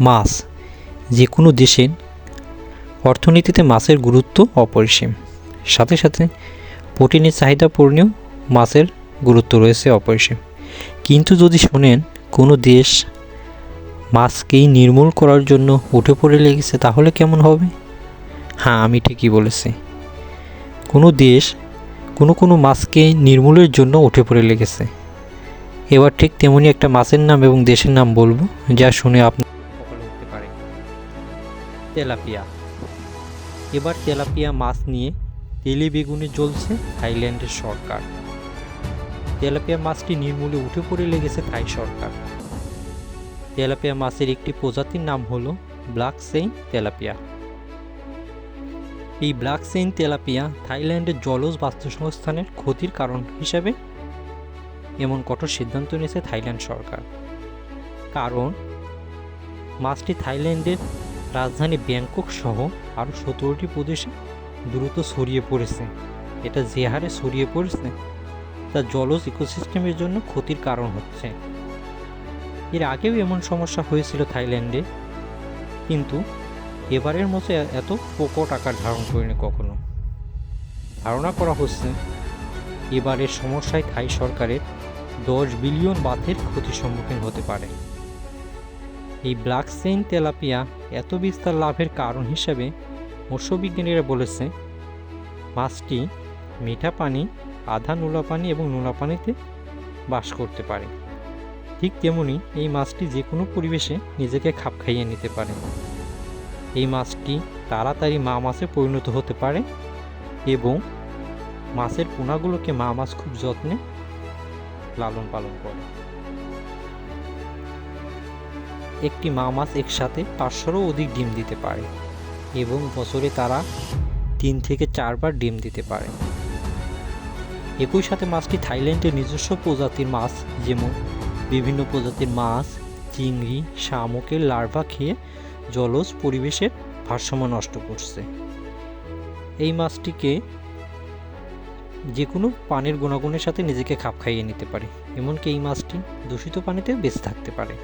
মাছ যে কোনো দেশের অর্থনীতিতে মাছের গুরুত্ব অপরিসীম। সাথে সাথে প্রোটিনের চাহিদা পূরণেও মাছের গুরুত্ব রয়েছে অপরিসীম। কিন্তু যদি শোনেন, কোনো দেশ মাছকেই নির্মূল করার জন্য উঠে পড়ে লেগেছে, তাহলে কেমন হবে? হ্যাঁ আমি ঠিকই বলেছি। কোনো দেশ কোনো কোনো মাছকে নির্মূলের জন্য উঠে পড়ে লেগেছে। এবার ঠিক তেমনি একটা মাছের নাম এবং দেশের নাম বলব, যা শুনে আপনি তেলাপিয়া। এবার তেলাপিয়া মাছ নিয়ে তেলে বেগুনে জ্বলছে থাইল্যান্ডের সরকার। তেলাপিয়া মাছটি নির্মূলে উঠে পড়ে লেগেছে থাই সরকার। তেলাপিয়া মাছের একটি প্রজাতির নাম হল ব্ল্যাক সেইন তেলাপিয়া। এই ব্ল্যাক সেইন তেলাপিয়া থাইল্যান্ডের জলজ বাস্তুসংস্থানের ক্ষতির কারণ হিসাবে এমন কঠোর সিদ্ধান্ত নিয়েছে থাইল্যান্ড সরকার। কারণ মাছটি থাইল্যান্ডের রাজধানী ব্যাংকক সহ আরও সতেরোটি প্রদেশে দ্রুত ছড়িয়ে পড়েছে। এটা যে হারে ছড়িয়ে পড়েছে, তা জলজ ইকোসিস্টেমের জন্য ক্ষতির কারণ হচ্ছে। এর আগেও এমন সমস্যা হয়েছিল থাইল্যান্ডে, কিন্তু এবারের মতো এত প্রকট আকার ধারণ করেনি কখনো। ধারণা করা হচ্ছে, এবারের সমস্যায় থাই সরকারের দশ বিলিয়ন বাথের ক্ষতির সম্মুখীন হতে পারে। এই ব্ল্যাক সেইন তেলাপিয়া এত বিস্তার লাভের কারণ হিসেবে মৎস্যবিজ্ঞানীরা বলেছে, মাছটি মিঠা পানি, আধা নোলা পানি এবং নোলা পানিতে বাস করতে পারে। ঠিক তেমনি এই মাছটি যে কোনো পরিবেশে নিজেকে খাপ খাইয়ে নিতে পারে। এই মাছটি তাড়াতাড়ি মা মাছে পরিণত হতে পারে এবং মাছের পোনাগুলোকে মা মাছ খুব যত্নে লালন পালন করে। একটি মা মাছ একসাথে পাঁচশোরও অধিক ডিম দিতে পারে এবং বছরে তারা তিন থেকে চারবার ডিম দিতে পারে। একই সাথে মাছটি থাইল্যান্ডের নিজস্ব প্রজাতির মাছ, যেমন বিভিন্ন প্রজাতির মাছ, চিংড়ি শামুকের লার্ভা খেয়ে জলজ পরিবেশের ভারসাম্য নষ্ট করছে। এই মাছটিকে যে কোনো পানির গুণাগুণের সাথে নিজেকে খাপ খাইয়ে নিতে পারে, এমনকি এই মাছটি দূষিত পানিতে বেঁচে থাকতে পারে।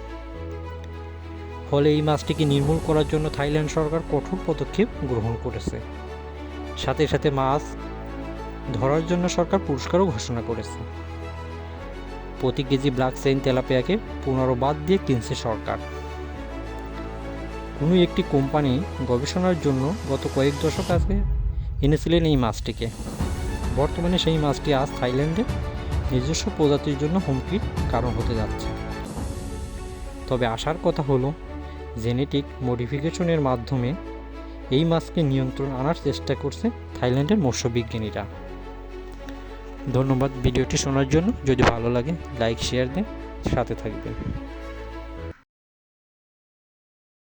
ফলে এই মাছটিকে নির্মূল করার জন্য থাইল্যান্ড সরকার কঠোর পদক্ষেপ গ্রহণ করেছে। সাথে সাথে মাছ ধরার জন্য সরকার পুরস্কারও ঘোষণা করেছে। প্রতি কেজি ব্ল্যাক সেইন তেলাপিয়াকে পনেরো বাদ দিয়ে কিনছে সরকার। কোনো একটি কোম্পানি গবেষণার জন্য গত কয়েক দশক আগে এনেছিলেন এই মাছটিকে। বর্তমানে সেই মাছটি আজ থাইল্যান্ডে নিজস্ব প্রজাতির জন্য হুমকির কারণ হতে যাচ্ছে। তবে আসার কথা হলো জেনেটিক মডিফিকেশনের মাধ্যমে এই মাছকে নিয়ন্ত্রণ আনার চেষ্টা করছে থাইল্যান্ডের মৎস্যবিজ্ঞানীরা ধন্যবাদ ভিডিওটি শোনার জন্য। যদি ভালো লাগে, লাইক, শেয়ার দিন। সাথে থাকবেন।